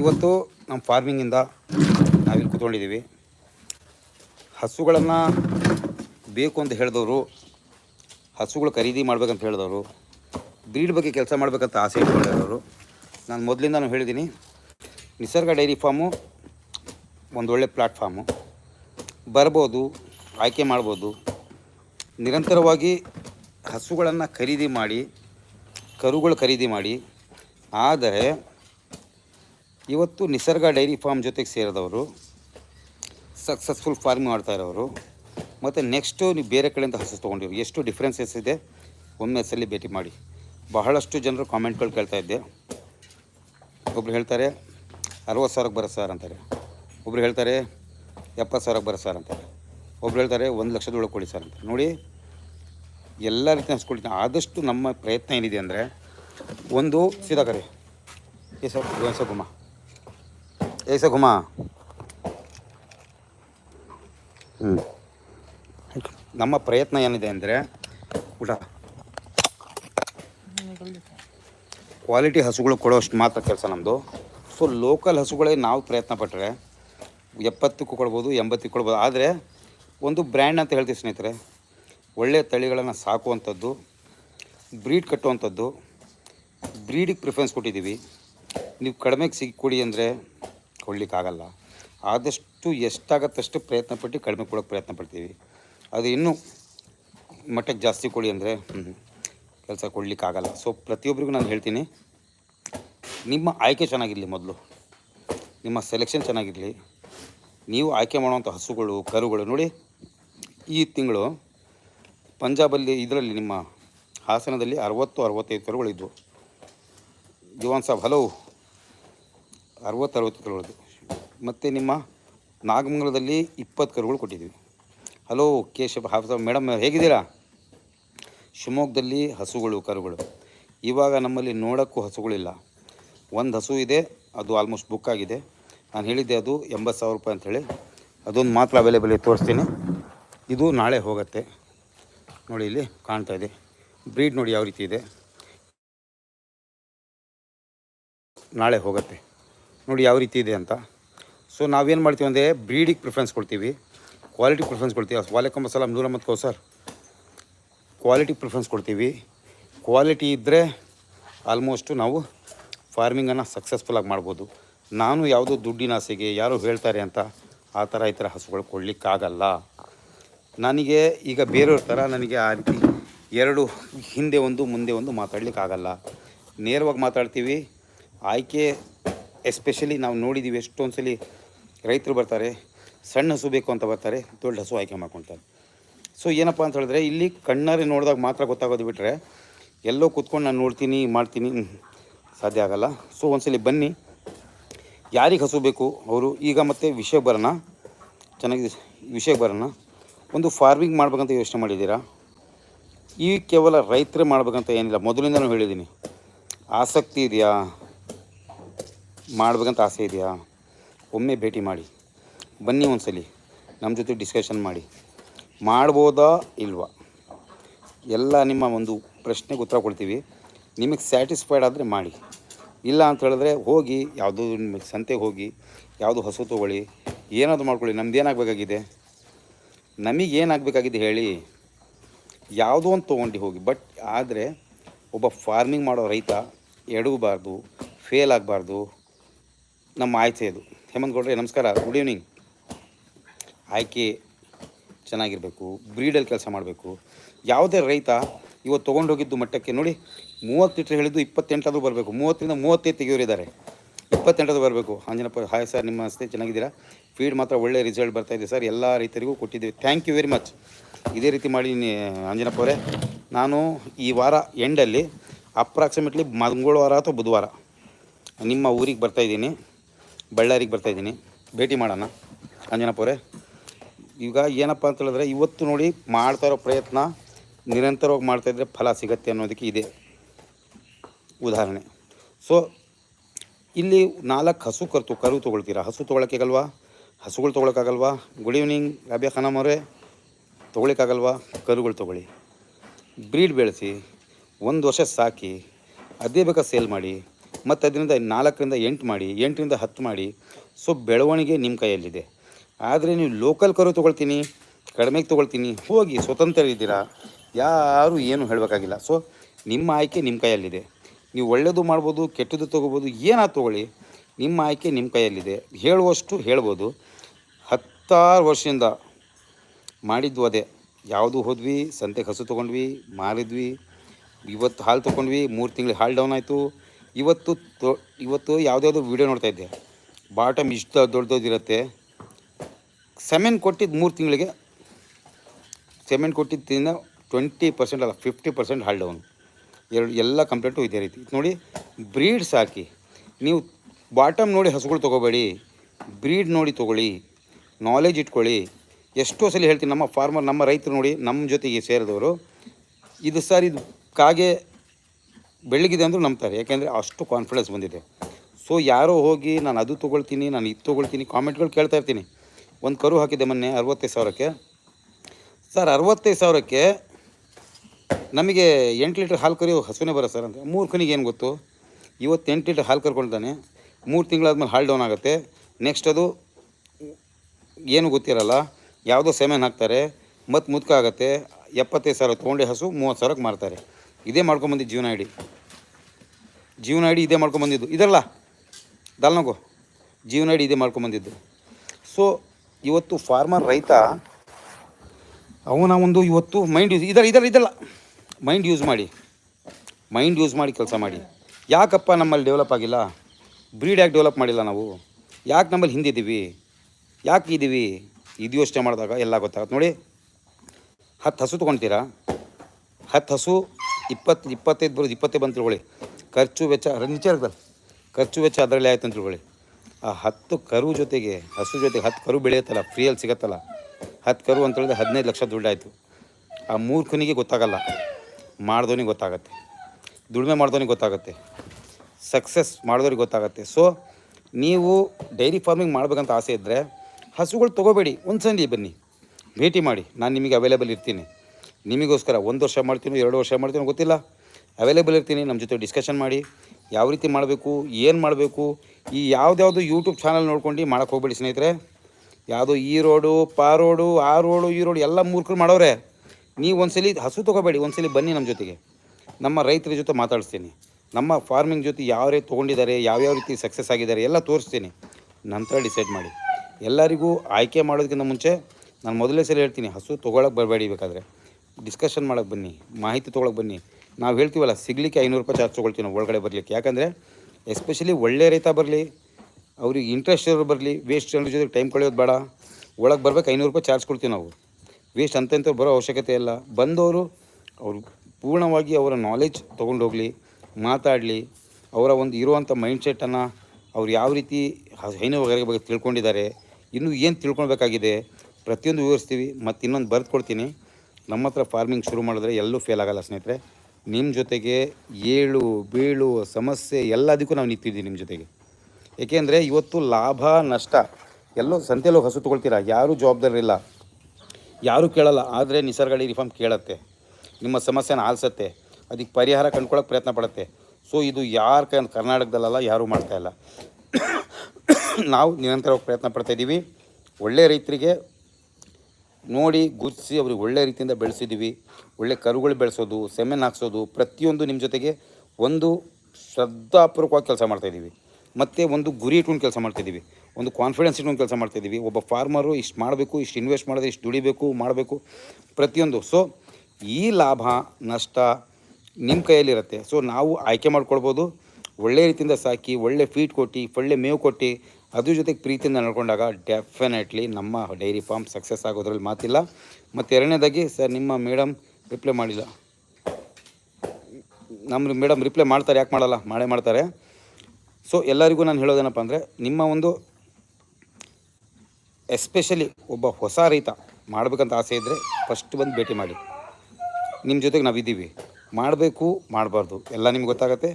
ಇವತ್ತು ನಮ್ಮ ಫಾರ್ಮಿಂಗಿಂದ ನಾವಿಲ್ಲಿ ಕೂತ್ಕೊಂಡಿದ್ದೀವಿ. ಹಸುಗಳನ್ನು ಬೇಕು ಅಂತ ಹೇಳಿದವರು, ಹಸುಗಳು ಖರೀದಿ ಮಾಡ್ಬೇಕಂತ ಹೇಳಿದವರು, ಬ್ರೀಡ್ ಬಗ್ಗೆ ಕೆಲಸ ಮಾಡಬೇಕಂತ ಆಸೆ ಇಟ್ಕೊಂಡಿರೋರು ನಾನು ಮೊದಲಿಂದನೂ ಹೇಳಿದ್ದೀನಿ, ನಿಸರ್ಗ ಡೈರಿ ಫಾರ್ಮು ಒಂದೊಳ್ಳೆ ಪ್ಲ್ಯಾಟ್ಫಾರ್ಮು ಬರ್ಬೋದು, ಆಯ್ಕೆ ಮಾಡ್ಬೋದು. ನಿರಂತರವಾಗಿ ಹಸುಗಳನ್ನು ಖರೀದಿ ಮಾಡಿ, ಕರುಗಳು ಖರೀದಿ ಮಾಡಿ, ಆದರೆ ಇವತ್ತು ನಿಸರ್ಗ ಡೈರಿ ಫಾರ್ಮ್ ಜೊತೆಗೆ ಸೇರಿದವರು ಸಕ್ಸಸ್ಫುಲ್ ಫಾರ್ಮಿಂಗ್ ಮಾಡ್ತಾ ಇರೋರು ಮತ್ತು ನೆಕ್ಸ್ಟು ನೀವು ಬೇರೆ ಕಡೆಯಿಂದ ಹಸು ತೊಗೊಂಡಿರು. ಎಷ್ಟು ಡಿಫ್ರೆನ್ಸಸ್ ಇದೆ? ಒಮ್ಮೆ ಸಲ ಭೇಟಿ ಮಾಡಿ. ಬಹಳಷ್ಟು ಜನರು ಕಾಮೆಂಟ್ಗಳು ಕೇಳ್ತಾ ಇದ್ದೆ. ಒಬ್ರು ಹೇಳ್ತಾರೆ, ಅರವತ್ತು ಸಾವಿರಕ್ಕೆ ಬರೋ ಸರ್ ಅಂತಾರೆ. ಒಬ್ರು ಹೇಳ್ತಾರೆ, ಎಪ್ಪತ್ತು ಸಾವಿರಕ್ಕೆ ಬರೋ ಸರ್ ಅಂತಾರೆ. ಒಬ್ರು ಹೇಳ್ತಾರೆ, ಒಂದು ಲಕ್ಷದೊಳಗೆ ಕೊಡಿ ಸರ್ ಅಂತ ನೋಡಿ, ಎಲ್ಲ ರೀತಿ ಹಂಚ್ಕೊಳ್ತೀನಿ ಆದಷ್ಟು ನಮ್ಮ ಪ್ರಯತ್ನ ಏನಿದೆ ಅಂದರೆ, ಒಂದು ಸೀದಾ ಕರೆ ಎಸ್ ಸರ್, ಗುಮ್ಮ. ಏಸ से ಹ್ಞೂ ನಮ್ಮ ಪ್ರಯತ್ನ ಏನಿದೆ ಅಂದರೆ, ಊಟ. ಕ್ವಾಲಿಟಿ ಹಸುಗಳು ಕೊಡೋಷ್ಟು ಮಾತ್ರ ಕೆಲಸ ನಮ್ಮದು ಸೊ ಲೋಕಲ್ ಹಸುಗಳೇ ನಾವು ಪ್ರಯತ್ನ ಪಟ್ಟರೆ ಎಪ್ಪತ್ತಕ್ಕೂ ಕೊಡ್ಬೋದು, ಎಂಬತ್ತಕ್ಕೂ ಕೊಡ್ಬೋದು. ಆದರೆ, ಒಂದು ಬ್ರ್ಯಾಂಡ್ ಅಂತ ಹೇಳ್ತೀವಿ ಸ್ನೇಹಿತರೆ ಒಳ್ಳೆಯ ತಳಿಗಳನ್ನು ಸಾಕುವಂಥದ್ದು ಬ್ರೀಡ್ ಕಟ್ಟುವಂಥದ್ದು ಬ್ರೀಡಿಗೆ ಪ್ರಿಫರೆನ್ಸ್ ಕೊಟ್ಟಿದ್ದೀವಿ. ನೀವು ಕಡಿಮೆಗೆ ಸಿಕ್ಕಿ ಕೊಡಿ ಅಂದರೆ ಕೊಡಲಿಕ್ಕಾಗಲ್ಲ. ಆದಷ್ಟು ಎಷ್ಟಾಗತ್ತಷ್ಟು ಪ್ರಯತ್ನ ಪಟ್ಟು ಕಡಿಮೆ ಕೊಡೋಕ್ಕೆ ಪ್ರಯತ್ನ ಪಡ್ತೀವಿ. ಅದು ಇನ್ನೂ ಮಟ್ಟಕ್ಕೆ ಜಾಸ್ತಿ ಕೊಡಿ ಅಂದರೆ ಕೆಲಸ ಕೊಡಲಿಕ್ಕಾಗಲ್ಲ. ಸೊ ಪ್ರತಿಯೊಬ್ಬರಿಗೂ ನಾನು ಹೇಳ್ತೀನಿ, ನಿಮ್ಮ ಆಯ್ಕೆ ಚೆನ್ನಾಗಿರಲಿ ಮೊದಲು. ನಿಮ್ಮ ಸೆಲೆಕ್ಷನ್ ಚೆನ್ನಾಗಿರಲಿ. ನೀವು ಆಯ್ಕೆ ಮಾಡುವಂಥ ಹಸುಗಳು, ಕರುಗಳು ನೋಡಿ, ಈ ತಿಂಗಳು ಪಂಜಾಬಲ್ಲಿ, ಇದರಲ್ಲಿ ನಿಮ್ಮ ಹಾಸನದಲ್ಲಿ ಅರವತ್ತು, ಅರವತ್ತೈದು ಕರುಗಳಿದ್ವು. ದಿವಾನ್ ಸಾಬ್ ಹಲೋ ಅರವತ್ತು ಅರವತ್ತು ಕರುಗಳು ಮತ್ತು ನಿಮ್ಮ ನಾಗಮಂಗಲದಲ್ಲಿ ಇಪ್ಪತ್ತು ಕರುಗಳು ಕೊಟ್ಟಿದ್ದೀವಿ ಹಲೋ, ಕೇಶವ, ಹಾಫ್ ಮೇಡಮ್, ಹೇಗಿದ್ದೀರಾ? ಶಿವಮೊಗ್ಗದಲ್ಲಿ ಹಸುಗಳು, ಕರುಗಳು. ಇವಾಗ ನಮ್ಮಲ್ಲಿ ನೋಡೋಕ್ಕೂ ಹಸುಗಳಿಲ್ಲ. ಒಂದು ಹಸು ಇದೆ, ಅದು ಆಲ್ಮೋಸ್ಟ್ ಬುಕ್ ಆಗಿದೆ. ನಾನು ಹೇಳಿದ್ದೆ ಅದು ಎಂಬತ್ತು ಸಾವಿರ ರೂಪಾಯಿ ಅಂಥೇಳಿ ಅದೊಂದು ಮಾತ್ರ ಅವೈಲೇಬಲ್ ತೋರಿಸ್ತೀನಿ. ಇದು ನಾಳೆ ಹೋಗುತ್ತೆ. ನೋಡಿ, ಇಲ್ಲಿ ಕಾಣ್ತಾ ಇದೆ. ಬ್ರೀಡ್ ನೋಡಿ ಯಾವ ರೀತಿ ಇದೆ. ನಾಳೆ ಹೋಗುತ್ತೆ. ನೋಡಿ ಯಾವ ರೀತಿ ಇದೆ ಅಂತ. ಸೊ ನಾವೇನು ಮಾಡ್ತೀವಿ ಅಂದರೆ ಬ್ರೀಡಿಗೆ ಪ್ರಿಫರೆನ್ಸ್ ಕೊಡ್ತೀವಿ. ಕ್ವಾಲಿಟಿ ಪ್ರಿಫರೆನ್ಸ್ ಕೊಡ್ತೀವಿ. ವಾಲೇಕಮ್ ಅಸ್ಸಲಾಮ್ ನೂರ ಮತ್ತು ಸರ್ ಕ್ವಾಲಿಟಿ ಪ್ರಿಫರೆನ್ಸ್ ಕೊಡ್ತೀವಿ. ಕ್ವಾಲಿಟಿ ಇದ್ದರೆ ಆಲ್ಮೋಸ್ಟು ನಾವು ಫಾರ್ಮಿಂಗನ್ನು ಸಕ್ಸಸ್ಫುಲ್ಲಾಗಿ ಮಾಡ್ಬೋದು. ನಾನು ಯಾವುದೋ ದುಡ್ಡಿನ ಆಸೆಗೆ ಯಾರೋ ಹೇಳ್ತಾರೆ ಅಂತ ಆ ಥರ ಈ ಥರ ಹಸುಗಳು ಕೊಡಲಿಕ್ಕಾಗಲ್ಲ ನನಗೆ ಈಗ ಬೇರೆಯವ್ರ ಥರ ನನಗೆ ಆ ರೀತಿ ಎರಡು ಹಿಂದೆ ಒಂದು ಮುಂದೆ ಒಂದು ಮಾತಾಡಲಿಕ್ಕಾಗಲ್ಲ ನೇರವಾಗಿ ಮಾತಾಡ್ತೀವಿ. ಆಯ್ಕೆ ಎಸ್ಪೆಷಲಿ ನಾವು ನೋಡಿದ್ದೀವಿ ಎಷ್ಟೊಂದು ಸಲ ರೈತರು ಬರ್ತಾರೆ, ಸಣ್ಣ ಹಸು ಬೇಕು ಅಂತ ಬರ್ತಾರೆ, ದೊಡ್ಡ ಹಸು ಆಯ್ಕೆ ಮಾಡ್ಕೊತಾರೆ ಸೊ ಏನಪ್ಪ ಅಂತ ಹೇಳಿದ್ರೆ, ಇಲ್ಲಿ ಕಣ್ಣಾರೆ ನೋಡಿದಾಗ ಮಾತ್ರ ಗೊತ್ತಾಗೋದು ಬಿಟ್ಟರೆ ಎಲ್ಲೋ ಕೂತ್ಕೊಂಡು ನಾನು ನೋಡ್ತೀನಿ, ಮಾಡ್ತೀನಿ ಸಾಧ್ಯ ಆಗೋಲ್ಲ. ಸೊ ಒಂದ್ಸಲಿ ಬನ್ನಿ, ಯಾರಿಗೆ ಹಸು ಬೇಕು ಅವರು, ಈಗ ಮತ್ತೆ ವಿಷಯ ಬರೋಣ, ಚೆನ್ನಾಗಿ ವಿಷಯ ಬರೋಣ. ಒಂದು ಫಾರ್ಮಿಂಗ್ ಮಾಡ್ಬೇಕಂತ ಯೋಚನೆ ಮಾಡಿದ್ದೀರಾ? ಈ ಕೇವಲ ರೈತರೇ ಮಾಡ್ಬೇಕಂತ ಏನಿಲ್ಲ, ಮೊದಲಿಂದನೂ ಹೇಳಿದ್ದೀನಿ. ಆಸಕ್ತಿ ಇದೆಯಾ? ಮಾಡ್ಬೇಕಂತ ಆಸೆ ಇದೆಯಾ? ಒಮ್ಮೆ ಭೇಟಿ ಮಾಡಿ. ಬನ್ನಿ ಒಂದ್ಸಲಿ. ನಮ್ಮ ಜೊತೆ ಡಿಸ್ಕಷನ್ ಮಾಡಿ. ಮಾಡ್ಬೋದಾ ಇಲ್ವಾ? ಎಲ್ಲ ನಿಮ್ಮ ಒಂದು ಪ್ರಶ್ನೆಗೆ ಉತ್ತರ ಕೊಡ್ತೀವಿ. ನಿಮಗೆ ಸ್ಯಾಟಿಸ್ಫೈಡ್ ಆದರೆ ಮಾಡಿ. ಇಲ್ಲ ಅಂತ ಹೇಳಿದ್ರೆ ಹೋಗಿ, ಯಾವುದೋ ಸಂತೆಗೆ ಹೋಗಿ, ಯಾವುದು ಹಸು ತೊಗೊಳ್ಳಿ, ಏನಾದರೂ ಮಾಡ್ಕೊಳ್ಳಿ. ನಮ್ದು ಏನಾಗಬೇಕಾಗಿದೆ? ನಮಗೆ ಏನಾಗಬೇಕಾಗಿದೆ ಹೇಳಿ. ಯಾವುದೋ ಒಂದು ತೊಗೊಂಡು ಹೋಗಿ. ಬಟ್ ಆದರೆ ಒಬ್ಬ ಫಾರ್ಮಿಂಗ್ ಮಾಡೋ ರೈತ ಎಡಗಬಾರ್ದು ಫೇಲ್ ಆಗಬಾರ್ದು ನಮ್ಮ ಆಯ್ತೆ ಇದು. ಹೇಮಂತ್ ಗೌಡ್ರೆ, ನಮಸ್ಕಾರ. ಗುಡ್ ಈವ್ನಿಂಗ್ ಆಯ್ಕೆ ಚೆನ್ನಾಗಿರಬೇಕು ಬ್ರೀಡಲ್ಲಿ ಕೆಲಸ ಮಾಡಬೇಕು. ಯಾವುದೇ ರೈತ ಇವತ್ತು ತೊಗೊಂಡೋಗಿದ್ದು ಮಟ್ಟಕ್ಕೆ ನೋಡಿ, ಮೂವತ್ತು ಲೀಟ್ರ್ ಹೇಳಿದ್ದು ಇಪ್ಪತ್ತೆಂಟಾದರೂ ಬರಬೇಕು. ಮೂವತ್ತರಿಂದ ಮೂವತ್ತೈದು ತೆಗೆಯೋರಿದ್ದಾರೆ. ಇಪ್ಪತ್ತೆಂಟಾದರೂ ಬರಬೇಕು. ಆಂಜನಪ್ಪ ಹಾಯ್ ಸರ್, ನಿಮ್ಮ ಅಷ್ಟೇ ಚೆನ್ನಾಗಿದ್ದೀರಾ? ಫೀಡ್ ಮಾತ್ರ ಒಳ್ಳೆ ರಿಸಲ್ಟ್ ಬರ್ತಾ ಇದೆ ಸರ್. ಎಲ್ಲ ರೈತರಿಗೂ ಕೊಟ್ಟಿದ್ದೀವಿ. ಥ್ಯಾಂಕ್ ಯು ವೆರಿ ಮಚ್ ಇದೇ ರೀತಿ ಮಾಡಿ ಆಂಜನಪ್ಪ ಅವರೇ, ನಾನು ಈ ವಾರ ಎಂಡಲ್ಲಿ ಅಪ್ರಾಕ್ಸಿಮೇಟ್ಲಿ ಮಂಗಳವಾರ ಅಥವಾ ಬುಧವಾರ ನಿಮ್ಮ ಊರಿಗೆ ಬರ್ತಾಯಿದ್ದೀನಿ ಬಳ್ಳಾರಿಗೆ ಬರ್ತಾಯಿದ್ದೀನಿ ಭೇಟಿ ಮಾಡೋಣ. ಅಂಜನಪ್ಪ ಈಗ ಏನಪ್ಪ ಅಂತ ಹೇಳಿದ್ರೆ ಇವತ್ತು ನೋಡಿ ಮಾಡ್ತಾ ಇರೋ ಪ್ರಯತ್ನ ನಿರಂತರವಾಗಿ ಮಾಡ್ತಾಯಿದ್ರೆ ಫಲ ಸಿಗತ್ತೆ ಅನ್ನೋದಕ್ಕೆ ಇದೆ. ಉದಾಹರಣೆ. ಸೊ ಇಲ್ಲಿ ನಾಲ್ಕು ಹಸು ಕರ್ತು, ಕರು ತೊಗೊಳ್ತೀರಾ? ಹಸು ತೊಗೊಳಕ್ಕಾಗಲ್ವಾ? ಹಸುಗಳು ತೊಗೊಳಕ್ಕಾಗಲ್ವಾ? ಗುಡ್ ಈವ್ನಿಂಗ್ ರಾಬಿಯಾ ಖಾನಮ್ ತೊಗೊಳಿಕ್ಕಾಗಲ್ವಾ? ಕರುಗಳು ತೊಗೊಳ್ಳಿ. ಬ್ರೀಡ್ ಬೆಳೆಸಿ, ಒಂದು ವರ್ಷ ಸಾಕಿ, ಅದೇ ಬೇಕಾ ಸೇಲ್ ಮಾಡಿ ಮತ್ತು ಅದರಿಂದ ನಾಲ್ಕರಿಂದ ಎಂಟು ಮಾಡಿ, ಎಂಟರಿಂದ ಹತ್ತು ಮಾಡಿ, ಸೊ ಬೆಳವಣಿಗೆ ನಿಮ್ಮ ಕೈಯಲ್ಲಿದೆ. ಆದರೆ ನೀವು ಲೋಕಲ್ ಕರು ತೊಗೊಳ್ತೀನಿ, ಕಡಿಮೆಗೆ ತೊಗೊಳ್ತೀನಿ, ಹೋಗಿ ಸ್ವತಂತ್ರ ಇದ್ದೀರಾ ಯಾರೂ ಏನು ಹೇಳಬೇಕಾಗಿಲ್ಲ. ಸೊ ನಿಮ್ಮ ಆಯ್ಕೆ ನಿಮ್ಮ ಕೈಯಲ್ಲಿದೆ. ನೀವು ಒಳ್ಳೆಯದು ಮಾಡ್ಬೋದು, ಕೆಟ್ಟದ್ದು ತೊಗೋಬೋದು ಏನಾದ್ರು ತೊಗೊಳ್ಳಿ, ನಿಮ್ಮ ಆಯ್ಕೆ ನಿಮ್ಮ ಕೈಯಲ್ಲಿದೆ. ಹೇಳುವಷ್ಟು ಹೇಳ್ಬೋದು. ಹತ್ತಾರು ವರ್ಷದಿಂದ ಮಾಡಿದ್ದು ಅದೇ. ಯಾವುದು ಹೋದ್ವಿ ಸಂತೆಗೆ ಹಸು ತೊಗೊಂಡ್ವಿ, ಮಾರಿದ್ವಿ, ಇವತ್ತು ಹಾಲು ತೊಗೊಂಡ್ವಿ ಮೂರು ತಿಂಗಳು ಹಾಲು ಡೌನ್ ಆಯಿತು. ಇವತ್ತು ತೊ, ಇವತ್ತು ಯಾವುದ್ಯಾವುದೋ ವೀಡಿಯೋ ನೋಡ್ತಾ ಇದ್ದೆ. ಬಾಟಮ್ ಇಷ್ಟು ದೊಡ್ಡ ದೊಡ್ಡದಿರುತ್ತೆ ಸೆಮೆನ್ ಕೊಟ್ಟಿದ್ದು ಮೂರು ತಿಂಗಳಿಗೆ ಸೆಮೆಂಟ್ ಕೊಟ್ಟಿದ್ದ ತಿಂದ ಟ್ವೆಂಟಿ ಪರ್ಸೆಂಟ್ ಅಲ್ಲ ಫಿಫ್ಟಿ ಪರ್ಸೆಂಟ್ ಹಾಲ್ ಡೌನ್ ಎರಡು, ಎಲ್ಲ ಕಂಪ್ಲೇಂಟು ಇದೇ ರೀತಿ. ನೋಡಿ ಬ್ರೀಡ್ ಸಾಕಿ ನೀವು ಬಾಟಮ್ ನೋಡಿ ಹಸುಗಳು ತೊಗೋಬೇಡಿ. ಬ್ರೀಡ್ ನೋಡಿ ತೊಗೊಳ್ಳಿ. ನಾಲೆಜ್ ಇಟ್ಕೊಳ್ಳಿ. ಎಷ್ಟೋ ಸಲ ಹೇಳ್ತೀನಿ, ನಮ್ಮ ಫಾರ್ಮರ್ ನಮ್ಮ ರೈತರು ನೋಡಿ ನಮ್ಮ ಜೊತೆಗೆ ಸೇರಿದವರು, ಇದು ಸರ್, ಇದು ಕಾಗೆ ಬೆಳಗಿದೆ ಅಂದರೂ ನಂಬ್ತಾರೆ, ಯಾಕೆಂದರೆ ಅಷ್ಟು ಕಾನ್ಫಿಡೆನ್ಸ್ ಬಂದಿದೆ. ಸೊ ಯಾರೋ ಹೋಗಿ ನಾನು ಅದು ತೊಗೊಳ್ತೀನಿ, ನಾನು ಇದು ತೊಗೊಳ್ತೀನಿ, ಕಾಮೆಂಟ್ಗಳು ಕೇಳ್ತಾ ಇರ್ತೀನಿ. ಒಂದು ಕರು ಹಾಕಿದ್ದೆ ಮೊನ್ನೆ, ಅರವತ್ತೈದು ಸಾವಿರಕ್ಕೆ. ಸರ್, ಅರವತ್ತೈದು ಸಾವಿರಕ್ಕೆ ನಮಗೆ ಎಂಟು ಲೀಟ್ರ್ ಹಾಲು ಕರಿಯೋ ಹಸುನೇ ಬರೋ ಸರ್ ಅಂತ. ಮೂರು ಕನಿಗೆ ಏನು ಗೊತ್ತು? ಇವತ್ತು ಎಂಟು ಲೀಟ್ರ್ ಹಾಲು ಕರ್ಕೊಳ್ತಾನೆ ಮೂರು ತಿಂಗಳಾದ್ಮೇಲೆ ಹಾಲು ಡೌನ್ ಆಗುತ್ತೆ. ನೆಕ್ಸ್ಟ್ ಅದು ಏನು ಗೊತ್ತಿರಲ್ಲ, ಯಾವುದೋ ಸೆಮೆನ್ ಹಾಕ್ತಾರೆ. ಮತ್ತು ಮುದ್ಕ ಆಗುತ್ತೆ. ಎಪ್ಪತ್ತೈದು ಸಾವಿರ ತೊಗೊಂಡೆ ಹಸು, ಮೂವತ್ತು ಸಾವಿರಕ್ಕೆ ಮಾರ್ತಾರೆ. ಇದೇ ಮಾಡ್ಕೊಂಬಂದಿದ್ದು ಜೀವನ ಇಡೀ ಜೀವನ ಇಡೀ ಇದೇ ಮಾಡ್ಕೊಂಬಂದಿದ್ದು ಇದಲ್ಲ? ದಾಲ್ನಗು ಜೀವನ ಇಡೀ ಇದೇ ಮಾಡ್ಕೊಂಬಂದಿದ್ದು ಸೊ ಇವತ್ತು ಫಾರ್ಮರ್ ರೈತ, ಅವನ ಒಂದು ಇವತ್ತು ಮೈಂಡ್ ಯೂಸ್ ಇದರ ಇದರ ಇದಲ್ಲ. ಮೈಂಡ್ ಯೂಸ್ ಮಾಡಿ. ಮೈಂಡ್ ಯೂಸ್ ಮಾಡಿ ಕೆಲಸ ಮಾಡಿ. ಯಾಕಪ್ಪ ನಮ್ಮಲ್ಲಿ ಡೆವಲಪ್ ಆಗಿಲ್ಲ? ಬ್ರೀಡ್ ಯಾಕೆ ಡೆವಲಪ್ ಮಾಡಿಲ್ಲ ನಾವು? ಯಾಕೆ ನಮ್ಮಲ್ಲಿ ಹಿಂದಿದ್ದೀವಿ? ಯಾಕೆ ಇದ್ದೀವಿ? ಇದು ಯೋಚನೆ ಮಾಡಿದಾಗ ಎಲ್ಲ ಗೊತ್ತಾಗುತ್ತೆ. ನೋಡಿ, ಹತ್ತು ಹಸು ತೊಗೊಳ್ತೀರಾ ಹತ್ತು ಹಸು ಇಪ್ಪತ್ತು, ಇಪ್ಪತ್ತೈದು ಬರೋದು, ಇಪ್ಪತ್ತೈದು ಬಂದು ತಿಳ್ಕೊಳ್ಳಿ. ಖರ್ಚು ವೆಚ್ಚ ನಿಚಾರದಲ್ಲಿ ಖರ್ಚು ವೆಚ್ಚ ಅದರಲ್ಲೇ ಆಯ್ತು ಅಂತ ತಿಳ್ಕೊಳ್ಳಿ. ಆ ಹತ್ತು ಕರು ಜೊತೆಗೆ, ಹಸು ಜೊತೆಗೆ ಹತ್ತು ಕರು ಬೆಳೆಯುತ್ತಲ್ಲ, ಫ್ರೀಯಲ್ಲಿ ಸಿಗತ್ತಲ್ಲ. ಹತ್ತು ಕರು ಅಂತ ಹೇಳಿದ್ರೆ ಹದಿನೈದು ಲಕ್ಷ ದುಡ್ಡಾಯಿತು ಆ ಮೂರ್ಖನಿಗೆ ಗೊತ್ತಾಗಲ್ಲ. ಮಾಡ್ದವನಿಗೆ ಗೊತ್ತಾಗತ್ತೆ. ದುಡಿಮೆ ಮಾಡ್ದವನಿಗೆ ಗೊತ್ತಾಗುತ್ತೆ. ಸಕ್ಸಸ್ ಮಾಡಿದವ್ರಿಗೆ ಗೊತ್ತಾಗುತ್ತೆ. ಸೊ ನೀವು ಡೈರಿ ಫಾರ್ಮಿಂಗ್ ಮಾಡಬೇಕಂತ ಆಸೆ ಇದ್ದರೆ ಹಸುಗಳು ತೊಗೋಬೇಡಿ. ಒಂದು ಸಂದಿ ಬನ್ನಿ. ಭೇಟಿ ಮಾಡಿ. ನಾನು ನಿಮಗೆ ಅವೈಲೇಬಲ್ ಇರ್ತೀನಿ. ನಿಮಗೋಸ್ಕರ ಒಂದು ವರ್ಷ ಮಾಡ್ತೀನೋ, ಎರಡು ವರ್ಷ ಮಾಡ್ತೀನೋ ಗೊತ್ತಿಲ್ಲ. ಅವೈಲೇಬಲ್ ಇರ್ತೀನಿ, ನಮ್ಮ ಜೊತೆ ಡಿಸ್ಕಷನ್ ಮಾಡಿ. ಯಾವ ರೀತಿ ಮಾಡಬೇಕು, ಏನು ಮಾಡಬೇಕು, ಈ ಯಾವುದ್ಯಾವುದು ಯೂಟ್ಯೂಬ್ ಚಾನಲ್ ನೋಡ್ಕೊಂಡು ಮಾಡೋಕ್ಕೆ ಹೋಗ್ಬೇಡಿ ಸ್ನೇಹಿತರೆ. ಯಾವುದೋ ಈ ರೋಡು ಪಾ ರೋಡು ಆ ರೋಡು ಈ ರೋಡು ಎಲ್ಲ ಮೂರ್ಖರು ಮಾಡೋರೆ. ನೀವು ಒಂದ್ಸಲಿ ಹಸು ತೊಗೋಬೇಡಿ, ಒಂದ್ಸಲಿ ಬನ್ನಿ ನಮ್ಮ ಜೊತೆಗೆ. ನಮ್ಮ ರೈತರ ಜೊತೆ ಮಾತಾಡಿಸ್ತೀನಿ. ನಮ್ಮ ಫಾರ್ಮಿಂಗ್ ಜೊತೆ ಯಾವ ರೀತಿ ತೊಗೊಂಡಿದ್ದಾರೆ, ಯಾವ್ಯಾವ ರೀತಿ ಸಕ್ಸಸ್ ಆಗಿದ್ದಾರೆ ಎಲ್ಲ ತೋರಿಸ್ತೀನಿ. ನಂತರ ಡಿಸೈಡ್ ಮಾಡಿ. ಎಲ್ಲರಿಗೂ ಆಯ್ಕೆ ಮಾಡೋದಕ್ಕಿಂತ ಮುಂಚೆ ನಾನು ಮೊದಲೇ ಸಲ ಹೇಳ್ತೀನಿ, ಹಸು ತೊಗೊಳಕ್ಕೆ ಬರಬೇಡಿ ಬೇಕಾದರೆ. ಡಿಸ್ಕಷನ್ ಮಾಡೋಕೆ ಬನ್ನಿ, ಮಾಹಿತಿ ತೊಗೊಳಕ್ಕೆ ಬನ್ನಿ. ನಾವು ಹೇಳ್ತೀವಲ್ಲ, ಸಿಗಲಿಕ್ಕೆ ಐನೂರು ರೂಪಾಯಿ ಚಾರ್ಜ್ ತೊಗೊಳ್ತೀವಿ ನಾವು ಒಳಗಡೆ ಬರಲಿಕ್ಕೆ. ಯಾಕಂದರೆ ಎಸ್ಪೆಷಲಿ ಒಳ್ಳೆ ರೈತ ಬರಲಿ, ಅವ್ರಿಗೆ ಇಂಟ್ರೆಸ್ಟ್ ಇರೋರು ಬರಲಿ ವೇಸ್ಟ್ ಜನರ ಜೊತೆ ಟೈಮ್ ಕಳೆಯೋದು ಬೇಡ. ಒಳಗೆ ಬರ್ಬೇಕು, ಐನೂರು ರೂಪಾಯಿ ಚಾರ್ಜ್ ಕೊಡ್ತೀವಿ ನಾವು. ವೇಸ್ಟ್ ಅಂತ ಬರೋ ಅವಶ್ಯಕತೆ ಇಲ್ಲ. ಬಂದವರು, ಅವರು ಪೂರ್ಣವಾಗಿ ಅವರ ನಾಲೆಜ್ ತೊಗೊಂಡು ಹೋಗಲಿ, ಮಾತಾಡಲಿ, ಅವರ ಒಂದು ಇರುವಂಥ ಮೈಂಡ್ಸೆಟ್ಟನ್ನು ಅವ್ರು ಯಾವ ರೀತಿ ಹೈನು ಹೈನುಗಾರಿಕೆ ಬಗ್ಗೆ ತಿಳ್ಕೊಂಡಿದ್ದಾರೆ, ಇನ್ನೂ ಏನು ತಿಳ್ಕೊಳ್ಬೇಕಾಗಿದೆ, ಪ್ರತಿಯೊಂದು ವಿವರಿಸ್ತೀವಿ ಮತ್ತು ಇನ್ನೊಂದು ಬರೆದು ಕೊಡ್ತೀನಿ. ನಮ್ಮ ಹತ್ರ ಫಾರ್ಮಿಂಗ್ ಶುರು ಮಾಡಿದ್ರೆ ಎಲ್ಲೂ ಫೇಲ್ ಆಗಲ್ಲ ಸ್ನೇಹಿತರೆ. ನಿಮ್ಮ ಜೊತೆಗೆ ಏಳು, ಬೀಳು, ಸಮಸ್ಯೆ ಎಲ್ಲದಕ್ಕೂ ನಾವು ನಿಂತಿದ್ದೀವಿ ನಿಮ್ಮ ಜೊತೆಗೆ. ಏಕೆಂದರೆ ಇವತ್ತು ಲಾಭ, ನಷ್ಟ ಎಲ್ಲೋ ಸಂತೆಯಲ್ಲೋ ಹಸು ತೊಗೊಳ್ತೀರಾ? ಯಾರೂ ಜವಾಬ್ದಾರಿ ಇಲ್ಲ. ಯಾರೂ ಕೇಳಲ್ಲ, ಆದರೆ ನಿಸರ್ಗಳಿ ರಿಫಾರ್ಮ್ ಕೇಳುತ್ತೆ. ಕೇಳತ್ತೆ ನಿಮ್ಮ ಸಮಸ್ಯೆನ ಆಲಿಸತ್ತೆ. ಅದಕ್ಕೆ ಪರಿಹಾರ ಕಂಡ್ಕೊಳ್ಳೋಕೆ ಪ್ರಯತ್ನ ಪಡುತ್ತೆ. ಸೊ ಇದು ಯಾರ ಕೈ ಕರ್ನಾಟಕದಲ್ಲ ಯಾರೂ ಮಾಡ್ತಾಯಿಲ್ಲ ನಾವು ನಿರಂತರವಾಗಿ ಪ್ರಯತ್ನ ಪಡ್ತಾಯಿದ್ದೀವಿ ಒಳ್ಳೆಯ ರೈತರಿಗೆ ನೋಡಿ ಗುರುತಿಸಿ ಅವ್ರಿಗೆ ಒಳ್ಳೆ ರೀತಿಯಿಂದ ಬೆಳೆಸಿದ್ದೀವಿ. ಒಳ್ಳೆ ಕರುಗಳು ಬೆಳೆಸೋದು, ಸೆಮೆನ್ ಹಾಕ್ಸೋದು, ಪ್ರತಿಯೊಂದು ನಿಮ್ಮ ಜೊತೆಗೆ ಒಂದು ಶ್ರದ್ಧಾಪೂರ್ವಕವಾಗಿ ಕೆಲಸ ಮಾಡ್ತಾಯಿದ್ದೀವಿ ಮತ್ತು ಒಂದು ಗುರಿ ಇಟ್ಕೊಂಡು ಕೆಲಸ ಮಾಡ್ತಿದ್ದೀವಿ ಒಂದು ಕಾನ್ಫಿಡೆನ್ಸ್ ಇಟ್ಕೊಂಡು ಕೆಲಸ ಮಾಡ್ತಿದ್ದೀವಿ ಒಬ್ಬ ಫಾರ್ಮರು ಇಷ್ಟು ಮಾಡಬೇಕು, ಇಷ್ಟು ಇನ್ವೆಸ್ಟ್ ಮಾಡಿದ್ರೆ ಇಷ್ಟು ದುಡಿಬೇಕು, ಮಾಡಬೇಕು, ಪ್ರತಿಯೊಂದು. ಸೊ ಈ ಲಾಭ, ನಷ್ಟ ನಿಮ್ಮ ಕೈಯಲ್ಲಿರುತ್ತೆ. ಸೊ ನಾವು ಆಯ್ಕೆ ಮಾಡ್ಕೊಳ್ಬೋದು. ಒಳ್ಳೆ ರೀತಿಯಿಂದ ಸಾಕಿ, ಒಳ್ಳೆ ಫೀಟ್ ಕೊಟ್ಟು, ಒಳ್ಳೆ ಮೇವು ಕೊಟ್ಟು ಅದ್ರ ಜೊತೆಗೆ ಪ್ರೀತಿಯಿಂದ ನಡ್ಕೊಂಡಾಗ ಡೆಫಿನೆಟ್ಲಿ ನಮ್ಮ ಡೈರಿ ಫಾರ್ಮ್ ಸಕ್ಸಸ್ ಆಗೋದ್ರಲ್ಲಿ ಮಾತಿಲ್ಲ. ಮತ್ತು ಎರಡನೇದಾಗಿ, ಸರ್, ನಿಮ್ಮ ಮೇಡಮ್ ರಿಪ್ಲೈ ಮಾಡಿಲ್ಲ. ನಮ್ಮ ಮೇಡಮ್ ರಿಪ್ಲೈ ಮಾಡ್ತಾರೆ, ಯಾಕೆ ಮಾಡಲ್ಲ? ಮಾಡೇ ಮಾಡ್ತಾರೆ. ಸೊ ಎಲ್ಲರಿಗೂ ನಾನು ಹೇಳೋದೇನಪ್ಪ ಅಂದರೆ, ನಿಮ್ಮ ಒಂದು ಎಸ್ಪೆಷಲಿ ಒಬ್ಬ ಹೊಸ ರೈತ ಮಾಡಬೇಕಂತ ಆಸೆ ಇದ್ದರೆ ಫಸ್ಟ್ ಬಂದು ಭೇಟಿ ಮಾಡಿ. ನಿಮ್ಮ ಜೊತೆಗೆ ನಾವಿದ್ದೀವಿ. ಮಾಡಬೇಕು, ಮಾಡಬಾರ್ದು. ಎಲ್ಲ ನಿಮ್ಗೆ ಗೊತ್ತಾಗುತ್ತೆ.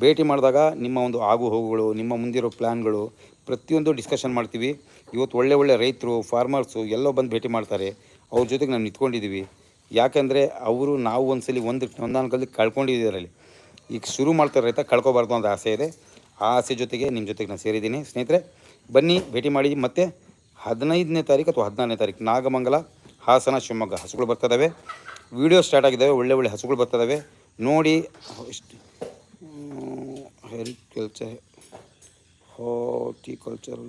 ಭೇಟಿ ಮಾಡಿದಾಗ ನಿಮ್ಮ ಒಂದು ಆಗು ಹೋಗುಗಳು, ನಿಮ್ಮ ಮುಂದಿರೋ ಪ್ಲ್ಯಾನ್ಗಳು ಪ್ರತಿಯೊಂದು ಡಿಸ್ಕಷನ್ ಮಾಡ್ತೀವಿ. ಇವತ್ತು ಒಳ್ಳೆ ಒಳ್ಳೆ ರೈತರು ಫಾರ್ಮರ್ಸು ಎಲ್ಲೋ ಬಂದು ಭೇಟಿ ಮಾಡ್ತಾರೆ. ಅವ್ರ ಜೊತೆಗೆ ನಾವು ನಿಂತ್ಕೊಂಡಿದ್ದೀವಿ ಯಾಕಂದರೆ ಅವರು ನಾವು ಒಂದ್ಸಲಿ ಒಂದು ಒಂದಾನ್ಕಲ್ಲಿ ಕಳ್ಕೊಂಡಿದ್ದೀರಲ್ಲಿ ಈಗ ಶುರು ಮಾಡ್ತಾರೆ ರೈತ ಕಳ್ಕೊಬಾರ್ದು ಅಂತ ಆಸೆ ಇದೆ. ಆ ಆಸೆ ಜೊತೆಗೆ ನಿಮ್ಮ ಜೊತೆಗೆ ನಾನು ಸೇರಿದ್ದೀನಿ. ಸ್ನೇಹಿತರೆ, ಬನ್ನಿ, ಭೇಟಿ ಮಾಡಿ. ಮತ್ತು ಹದಿನೈದನೇ ತಾರೀಕು ಅಥವಾ ಹದಿನಾರನೇ ತಾರೀಕು ನಾಗಮಂಗಲ, ಹಾಸನ, ಶಿವಮೊಗ್ಗ ಹಸುಗಳು ಬರ್ತದವೆ ವಿಡಿಯೋ ಸ್ಟಾರ್ಟ್ ಆಗಿದ್ದಾವೆ ಒಳ್ಳೆ ಒಳ್ಳೆ ಹಸುಗಳು ಬರ್ತದವೆ ನೋಡಿ ಎಷ್ಟು ಹೆರಿಕಲ್ಚರ್ ಹಾರ್ಟಿಕಲ್ಚರ್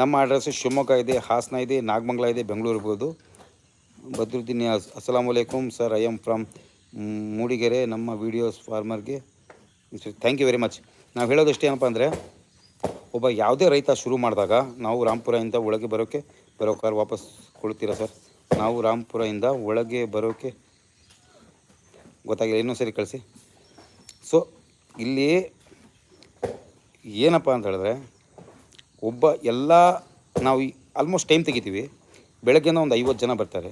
ನಮ್ಮ ಅಡ್ರೆಸ್ ಶಿವಮೊಗ್ಗ ಇದೆ, ಹಾಸನ ಇದೆ, ನಾಗಮಂಗಲ ಇದೆ, ಬೆಂಗಳೂರು ಇರ್ಬೋದು. ಬದ್ರುದ್ದೀನ್ ಅಸ್ ಅಸ್ಸಲಾಮ್ ವಲೈಕುಮ್ sir, I am from Mudigere, ನಮ್ಮ ವೀಡಿಯೋಸ್ ಫಾರ್ಮರ್ಗೆ ಥ್ಯಾಂಕ್ ಯು ವೆರಿ ಮಚ್. ನಾವು ಹೇಳೋದಷ್ಟೇ ಏನಪ್ಪ ಅಂದರೆ, ಒಬ್ಬ ಯಾವುದೇ ರೈತ ಶುರು ಮಾಡಿದಾಗ ನಾವು ರಾಮ್ಪುರದಿಂದ ಒಳಗೆ ಬರೋಕ್ಕೆ ಬರೋಕಾರ ವಾಪಸ್ ಕೊಡ್ತೀರಾ ಸರ್? ನಾವು ರಾಮ್ಪುರದಿಂದ ಒಳಗೆ ಬರೋಕ್ಕೆ ಗೊತ್ತಾಗಿಲ್ಲ ಇನ್ನೊಂದು ಸರಿ ಕಳಿಸಿ. ಸೊ, ಇಲ್ಲಿ ಏನಪ್ಪ ಅಂತ ಹೇಳಿದ್ರೆ, ಒಬ್ಬ ಎಲ್ಲ ನಾವು ಆಲ್ಮೋಸ್ಟ್ ಟೈಮ್ ತೆಗಿತೀವಿ. ಬೆಳಗ್ಗೆನ ಒಂದು ಐವತ್ತು ಜನ ಬರ್ತಾರೆ.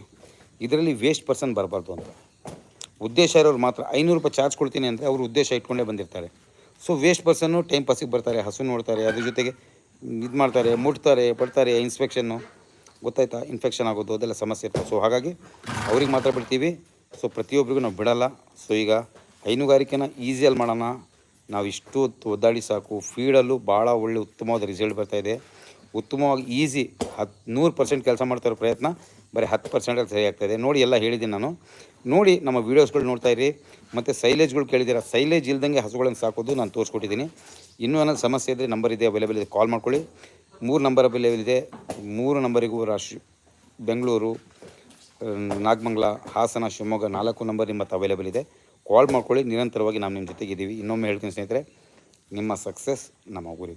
ಇದರಲ್ಲಿ ವೇಸ್ಟ್ ಪರ್ಸನ್ ಬರಬಾರ್ದು ಅಂತ. ಉದ್ದೇಶ ಇರೋರು ಮಾತ್ರ ಐನೂರು ರೂಪಾಯಿ ಚಾರ್ಜ್ ಕೊಡ್ತೀನಿ ಅಂದರೆ ಅವರು ಉದ್ದೇಶ ಇಟ್ಕೊಂಡೇ ಬಂದಿರ್ತಾರೆ. ಸೊ ವೇಸ್ಟ್ ಪರ್ಸನ್ನು ಟೈಮ್ ಪಾಸಿಗೆ ಬರ್ತಾರೆ, ಹಸು ನೋಡ್ತಾರೆ, ಅದ್ರ ಜೊತೆಗೆ ಇದು ಮಾಡ್ತಾರೆ, ಮುಟ್ತಾರೆ, ಪಡ್ತಾರೆ ಇನ್ಸ್ಪೆಕ್ಷನ್ನು ಗೊತ್ತಾಯ್ತಾ? ಇನ್ಫೆಕ್ಷನ್ ಆಗೋದು, ಅದೆಲ್ಲ ಸಮಸ್ಯೆ ಇರ್ತದೆ. ಸೊ ಹಾಗಾಗಿ ಅವ್ರಿಗೆ ಮಾತ್ರ ಬಿಡ್ತೀವಿ. ಸೊ ಪ್ರತಿಯೊಬ್ಬರಿಗೂ ನಾವು ಬಿಡಲ್ಲ. ಸೊ ಈಗ ಹೈನುಗಾರಿಕೆನ ಈಸಿಯಲ್ಲಿ ಮಾಡೋಣ. ನಾವು ಇಷ್ಟು ಹೊತ್ತು ಒದ್ದಾಡಿ ಸಾಕು. ಫೀಡಲ್ಲೂ ಭಾಳ ಒಳ್ಳೆ ಉತ್ತಮವಾದ ರಿಸಲ್ಟ್ ಬರ್ತಾಯಿದೆ ಉತ್ತಮವಾಗಿ ಈಸಿ ಹತ್ತು ನೂರು ಪರ್ಸೆಂಟ್ ಕೆಲಸ ಮಾಡ್ತಾರೋ ಪ್ರಯತ್ನ ಬರೀ ಹತ್ತು ಪರ್ಸೆಂಟಲ್ಲಿ ಸರಿ ಆಗ್ತಾಯಿದೆ ನೋಡಿ ಎಲ್ಲ ಹೇಳಿದ್ದೀನಿ ನಾನು. ನೋಡಿ ನಮ್ಮ ವೀಡಿಯೋಸ್ಗಳು ನೋಡ್ತಾ ಇರಿ. ಮತ್ತು ಸೈಲೇಜ್ಗಳು ಕೇಳಿದ್ದೀರ? ಸೈಲೇಜ್ ಇಲ್ದಂಗೆ ಹಸುಗಳನ್ನು ಸಾಕೋದು ನಾನು ತೋರಿಸ್ಕೊಟ್ಟಿದ್ದೀನಿ. ಇನ್ನೂ ಏನಾದ್ರು ಸಮಸ್ಯೆ ಇದ್ದರೆ ನಂಬರ್ ಇದೆ ಅವೈಲೇಬಲ್ ಇದೆ ಕಾಲ್ ಮಾಡ್ಕೊಳ್ಳಿ. ಮೂರು ನಂಬರ್ ಅವೈಲೇಬಲ್ ಇದೆ. ಮೂರು ನಂಬರಿಗೂ ರಾಶ್, ಬೆಂಗಳೂರು, ನಾಗಮಂಗಲ, ಹಾಸನ, ಶಿವಮೊಗ್ಗ ನಾಲ್ಕು ನಂಬರ್ ನಿಮ್ಮ ಅವೈಲೇಬಲ್ ಇದೆ. ಕಾಲ್ ಮಾಡ್ಕೊಳ್ಳಿ ನಿರಂತರವಾಗಿ ನಾವು ನಿಮ್ಮ ಜೊತೆಗಿದ್ದೀವಿ. ಇನ್ನೊಮ್ಮೆ ಹೇಳ್ತೀನಿ ಸ್ನೇಹಿತರೆ ನಿಮ್ಮ ಸಕ್ಸಸ್ ನಮ್ಮ ಗುರಿ